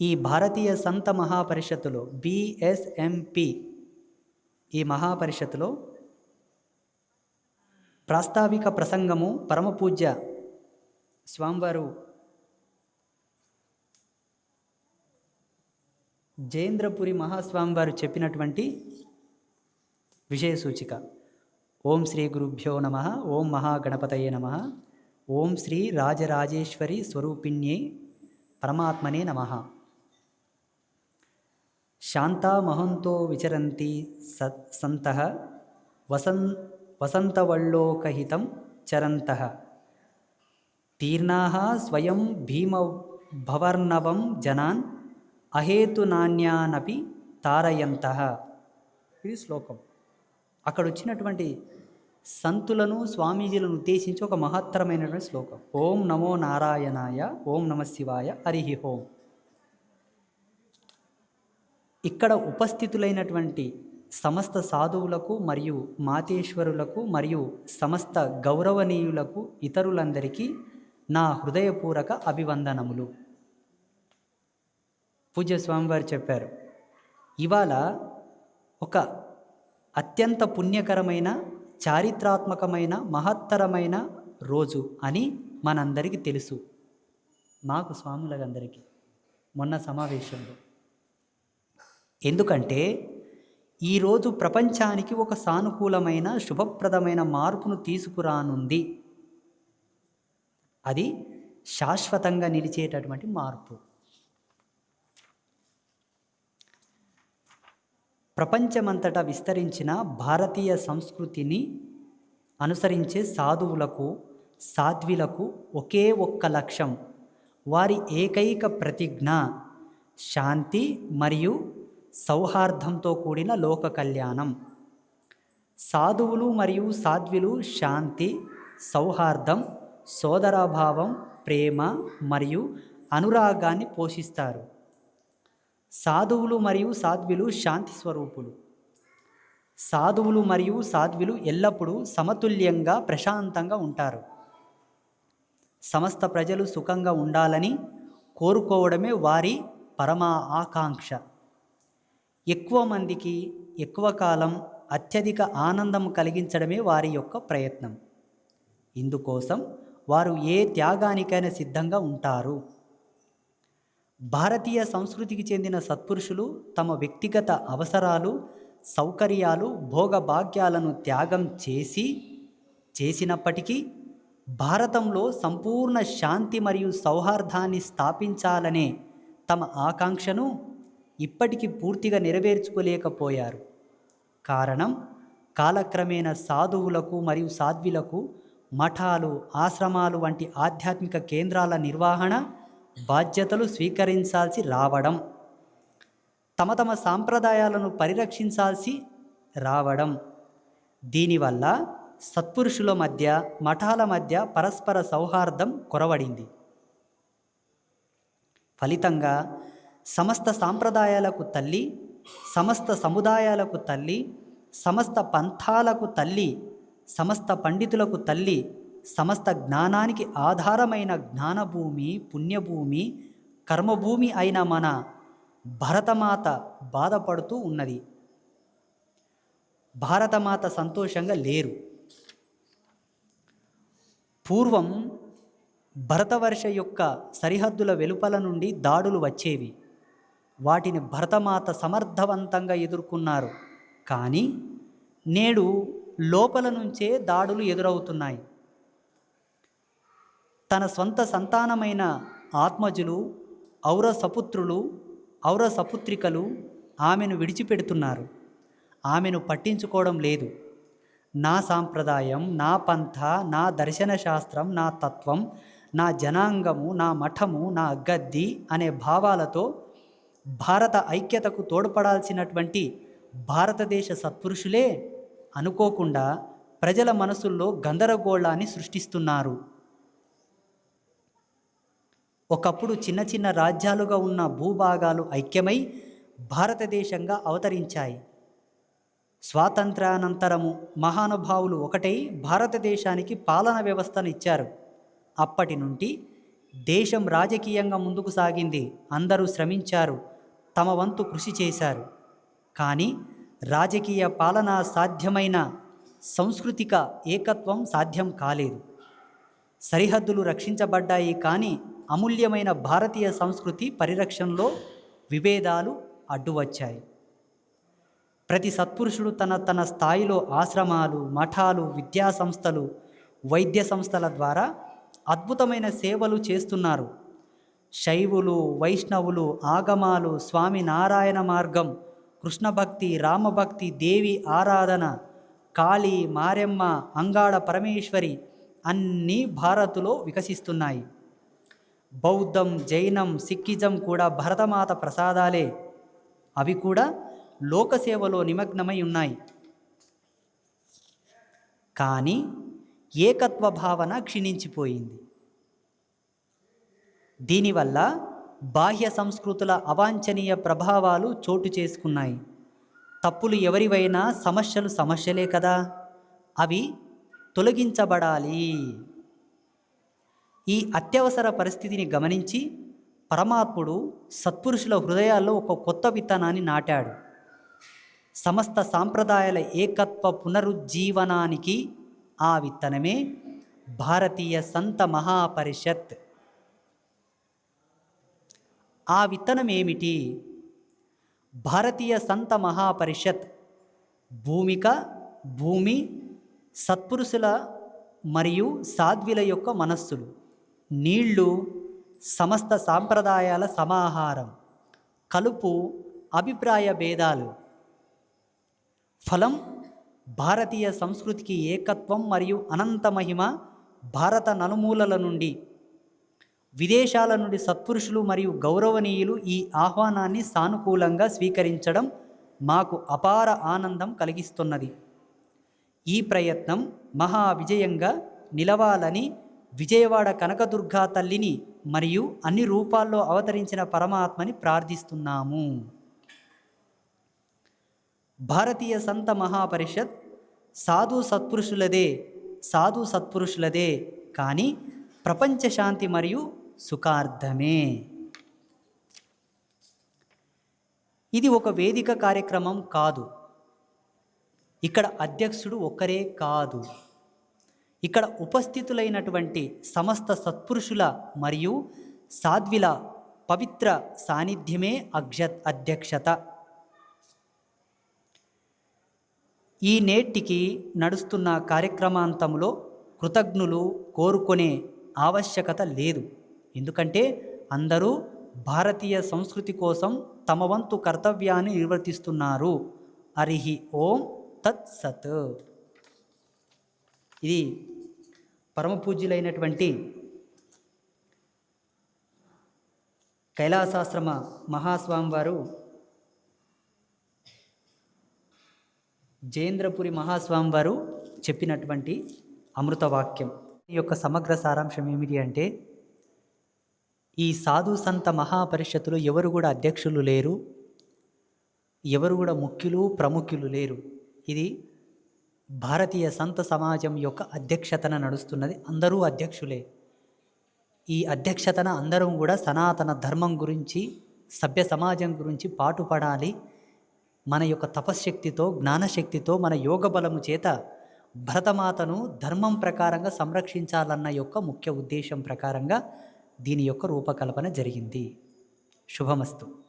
ఈ భారతీయ సంత మహాపరిషత్తులో బిఎస్ఎంపి ఈ మహాపరిషత్తులో ప్రాస్తావిక ప్రసంగము పరమపూజ్య స్వామివారు జయేంద్రపురి మహాస్వామివారు చెప్పినటువంటి విషయ సూచిక ఓం శ్రీ గురుభ్యో నమ ఓం మహాగణపతయే నమ ఓం శ్రీ రాజరాజేశ్వరి స్వరూపిణ్యే పరమాత్మనే నమ. శాంతామహంతో విచరంతి స సంత వసన్ వసంతవల్లోకహితం చరంత తీర్ణా స్వయం భీమభవర్ణవం జనాన్ అహేతునాన్యానపి తారయంత ఇది శ్లోకం. అక్కడ వచ్చినటువంటి సంతులను స్వామీజీలను ఉద్దేశించి ఒక మహత్తరమైనటువంటి శ్లోకం. ఓం నమో నారాయణాయ ఓం నమ శివాయ హరి ఓం. ఇక్కడ ఉపస్థితులైనటువంటి సమస్త సాధువులకు మరియు మాతేశ్వరులకు మరియు సమస్త గౌరవనీయులకు ఇతరులందరికీ నా హృదయపూర్వక అభివందనములు. పూజ్య స్వామివారు చెప్పారు ఇవాళ ఒక అత్యంత పుణ్యకరమైన చారిత్రాత్మకమైన మహత్తరమైన రోజు అని మనందరికీ తెలుసు. మాకు స్వాములందరికీ మొన్న సమావేశంలో ఎందుకంటే ఈరోజు ప్రపంచానికి ఒక సానుకూలమైన శుభప్రదమైన మార్పును తీసుకురానుంది. అది శాశ్వతంగా నిలిచేటటువంటి మార్పు. ప్రపంచమంతటా విస్తరించిన భారతీయ సంస్కృతిని అనుసరించే సాధువులకు సాధ్విలకు ఒకే ఒక్క లక్ష్యం వారి ఏకైక ప్రతిజ్ఞ శాంతి మరియు సౌహార్దంతో కూడిన లోక కళ్యాణం. సాధువులు మరియు సాధ్విలు శాంతి సౌహార్దం సోదరాభావం ప్రేమ మరియు అనురాగాన్ని పోషిస్తారు. సాధువులు మరియు సాధ్విలు శాంతి స్వరూపులు. సాధువులు మరియు సాధ్విలు ఎల్లప్పుడూ సమతుల్యంగా ప్రశాంతంగా ఉంటారు. సమస్త ప్రజలు సుఖంగా ఉండాలని కోరుకోవడమే వారి పరమా ఆకాంక్ష. ఎక్కువ మందికి ఎక్కువ కాలం అత్యధిక ఆనందం కలిగించడమే వారి యొక్క ప్రయత్నం. ఇందుకోసం వారు ఏ త్యాగానికైనా సిద్ధంగా ఉంటారు. భారతీయ సంస్కృతికి చెందిన సత్పురుషులు తమ వ్యక్తిగత అవసరాలు సౌకర్యాలు భోగభాగ్యాలను త్యాగం చేసి చేసినప్పటికీ భారతంలో సంపూర్ణ శాంతి మరియు సౌహార్దాన్ని స్థాపించాలనే తమ ఆకాంక్షను ఇప్పటికీ పూర్తిగా నెరవేర్చుకోలేకపోయారు. కారణం కాలక్రమేణా సాధువులకు మరియు సాధ్విలకు మఠాలు ఆశ్రమాలు వంటి ఆధ్యాత్మిక కేంద్రాల నిర్వహణ బాధ్యతలు స్వీకరించాల్సి రావడం తమ తమ సాంప్రదాయాలను పరిరక్షించాల్సి రావడం. దీనివల్ల సత్పురుషుల మధ్య మఠాల మధ్య పరస్పర సౌహార్దం కొరవడింది. ఫలితంగా సమస్త సాంప్రదాయాలకు తల్లి సమస్త సముదాయాలకు తల్లి సమస్త పంథాలకు తల్లి సమస్త పండితులకు తల్లి సమస్త జ్ఞానానికి ఆధారమైన జ్ఞానభూమి పుణ్యభూమి కర్మభూమి అయిన మన భరతమాత బాధపడుతూ ఉన్నది. భారతమాత సంతోషంగా లేరు. పూర్వం భరతవర్ష యొక్క సరిహద్దుల వెలుపల నుండి దాడులు వచ్చేవి. వాటిని భరతమాత సమర్థవంతంగా ఎదుర్కొన్నారు. కానీ నేడు లోపల నుంచే దాడులు ఎదురవుతున్నాయి. తన సొంత సంతానమైన ఆత్మజులు ఔర సపుత్రులు ఔర సపుత్రికలు ఆమెను విడిచిపెడుతున్నారు. ఆమెను పట్టించుకోవడం లేదు. నా సాంప్రదాయం నా పంథ నా దర్శన శాస్త్రం నా తత్వం నా జనాంగము నా మఠము నా గద్ది అనే భావాలతో భారత ఐక్యతకు తోడ్పడాల్సినటువంటి భారతదేశ సత్పురుషులే అనుకోకుండా ప్రజల మనసుల్లో గందరగోళాన్ని సృష్టిస్తున్నారు. ఒకప్పుడు చిన్న చిన్న రాజ్యాలుగా ఉన్న భూభాగాలు ఐక్యమై భారతదేశంగా అవతరించాయి. స్వాతంత్రానంతరము మహానుభావులు ఒకటై భారతదేశానికి పాలన వ్యవస్థను ఇచ్చారు. అప్పటి నుండి దేశం రాజకీయంగా ముందుకు సాగింది. అందరూ శ్రమించారు. తమ వంతు కృషి చేశారు. కానీ రాజకీయ పాలన సాధ్యమైన సాంస్కృతిక ఏకత్వం సాధ్యం కాలేదు. సరిహద్దులు రక్షించబడ్డాయి కానీ అమూల్యమైన భారతీయ సంస్కృతి పరిరక్షణలో విభేదాలు అడ్డు వచ్చాయి ప్రతి సత్పురుషుడు తన తన స్థాయిలో ఆశ్రమాలు మఠాలు విద్యా సంస్థలు వైద్య సంస్థల ద్వారా అద్భుతమైన సేవలు చేస్తున్నారు. శైవులు వైష్ణవులు ఆగమాలు స్వామి నారాయణ మార్గం కృష్ణభక్తి రామభక్తి దేవి ఆరాధన కాళీ మారెమ్మ అంగాడ పరమేశ్వరి అన్నీ భారత్లో వికసిస్తున్నాయి. బౌద్ధం జైనం సిక్కిజం కూడా భరతమాత ప్రసాదాలే. అవి కూడా లోకసేవలో నిమగ్నమై ఉన్నాయి. కానీ ఏకత్వ భావన క్షీణించిపోయింది. దీనివల్ల బాహ్య సంస్కృతుల అవాంఛనీయ ప్రభావాలు చోటు చేసుకున్నాయి. తప్పులు ఎవరివైనా సమస్యలు సమస్యలే కదా. అవి తొలగించబడాలి. ఈ అత్యవసర పరిస్థితిని గమనించి పరమాత్ముడు సత్పురుషుల హృదయాల్లో ఒక కొత్త విత్తనాన్ని నాటాడు. సమస్త సాంప్రదాయాల ఏకత్వ పునరుజ్జీవనానికి ఆ విత్తనమే భారతీయ సంత మహాపరిషత్. ఆ విత్తనం ఏమిటి? భారతీయ సంత మహాపరిషత్ భూమిక భూమి సత్పురుషుల మరియు సాధ్విల యొక్క మనస్సులు. నీళ్ళు సమస్త సాంప్రదాయాల సమాహారం. కలుపు అభిప్రాయ భేదాలు. ఫలం భారతీయ సంస్కృతికి ఏకత్వం మరియు అనంత మహిమ భారత నలుమూలల నుండి. విదేశాల నుండి సత్పురుషులు మరియు గౌరవనీయులు ఈ ఆహ్వానాన్ని సానుకూలంగా స్వీకరించడం మాకు అపార ఆనందం కలిగిస్తున్నది. ఈ ప్రయత్నం మహా విజయంగా నిలవాలని విజయవాడ కనకదుర్గా తల్లిని మరియు అన్ని రూపాల్లో అవతరించిన పరమాత్మని ప్రార్థిస్తున్నాము. భారతీయ సంత మహాపరిషత్ సాధు సత్పురుషులదే సాధు సత్పురుషులదే కానీ ప్రపంచ శాంతి మరియు సుఖార్థమే ఇది ఒక వేదిక కార్యక్రమం కాదు. ఇక్కడ అధ్యక్షుడు ఒక్కరే కాదు. ఇక్కడ ఉపస్థితులైనటువంటి సమస్త సత్పురుషుల మరియు సాధ్విల పవిత్ర సాన్నిధ్యమే అక్ష అధ్యక్షత. ఈ నేటికి నడుస్తున్న కార్యక్రమాంతంలో కృతజ్ఞులు కోరుకునే ఆవశ్యకత లేదు. ఎందుకంటే అందరూ భారతీయ సంస్కృతి కోసం తమ వంతు కర్తవ్యాన్ని నిర్వర్తిస్తున్నారు. హరిహి ఓం తత్ సత్ ఇది పరమ పూజ్యులైనటువంటి కైలాసాశ్రమ మహాస్వామి వారు జయేంద్రపురి మహాస్వామి వారు చెప్పినటువంటి అమృత వాక్యం ఈ యొక్క సమగ్ర సారాంశం ఏమిటి అంటే ఈ సాధు సంత మహాపరిషత్తులో ఎవరు కూడా అధ్యక్షులు లేరు. ఎవరు కూడా ముఖ్యులు ప్రముఖులు లేరు. ఇది భారతీయ సంత సమాజం యొక్క అధ్యక్షతన నడుస్తున్నది. అందరూ అధ్యక్షులే. ఈ అధ్యక్షతన అందరం కూడా సనాతన ధర్మం గురించి సభ్య సమాజం గురించి పాటుపడాలి. మన యొక్క తపశ్శక్తితో జ్ఞానశక్తితో మన యోగ బలము చేత భరతమాతను ధర్మం ప్రకారంగా సంరక్షించాలన్న యొక్క ముఖ్య ఉద్దేశం ప్రకారంగా దీని యొక్క రూపకల్పన జరిగింది. శుభమస్తు.